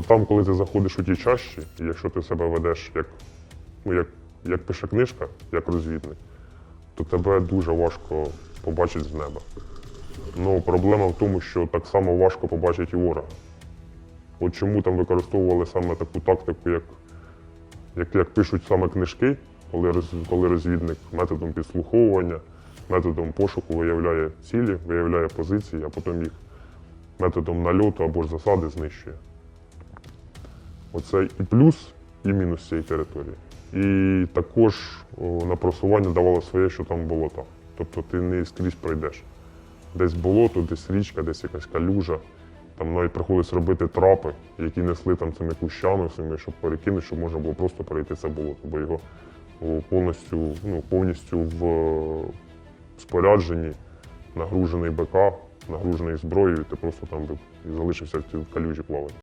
От там, коли ти заходиш у ті чащі, і якщо ти себе ведеш як, ну, як, як пише книжка, як розвідник, то тебе дуже важко побачити з неба. Ну, проблема в тому, що так само важко побачити і ворога. От чому там використовували саме таку тактику, як, як, як пишуть саме книжки, коли, коли розвідник методом підслуховування, методом пошуку виявляє цілі, виявляє позиції, а потім їх методом нальоту або ж засади знищує. Оце і плюс, і мінус цієї території. І також на просування давало своє, що там болота. Тобто ти не скрізь пройдеш. Десь болото, десь річка, десь якась калюжа. Там навіть приходилось робити трапи, які несли там цими кущами, всіми, щоб перекинути, щоб можна було просто перейти це болото, бо його повністю, ну, повністю в е, спорядженні, нагружений БК, нагружений зброєю, ти просто там залишився в цій калюжі плавати.